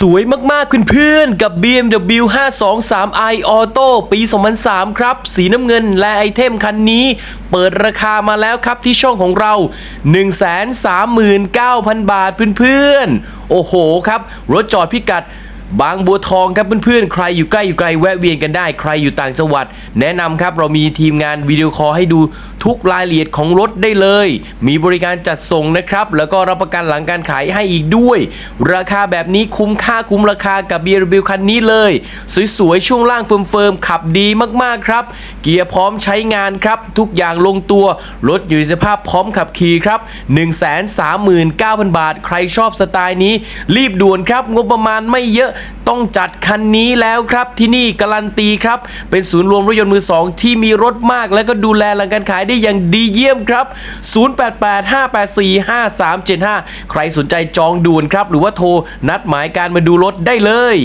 สวยมากๆเพื่อนๆกับ BMW 523i Auto ปี 2003 ครับ สีน้ำเงินและไอเทมคันนี้ เปิดราคามาแล้วครับที่ช่องของเรา 139,000 บาทเพื่อนๆ โอ้โหครับ รถจอดพิกัด บางบัวทองครับเพื่อนๆ ใครอยู่ใกล้อยู่ไกลแวะเวียนกันได้ ใครอยู่ต่างจังหวัด แนะนำครับเรามีทีมงานวิดีโอคอลให้ดูทุกรายละเอียดของรถได้เลย มีบริการจัดส่งนะครับ แล้วก็รับประกันหลังการขายให้อีกด้วย ราคาแบบนี้คุ้มค่าคุ้มราคากับ BMW คันนี้เลย สวยๆ ช่วงล่างเฟิร์มๆ ขับดีมากๆครับ เกียร์พร้อมใช้งานครับ ทุกอย่างลงตัว รถอยู่ในสภาพพร้อมขับขี่ครับ 139,000 บาท ใครชอบสไตล์นี้ รีบด่วนครับ งบประมาณไม่เยอะต้องจัดคันนี้แล้วครับที่นี่การันตีครับ เป็นศูนย์รวมรถยนต์มือสองที่มีรถมาก และก็ดูแลหลังการขายได้อย่างดีเยี่ยมครับ 0885845375 ใครสนใจจองด่วนครับ หรือว่าโทรนัดหมายการมาดูรถได้เลย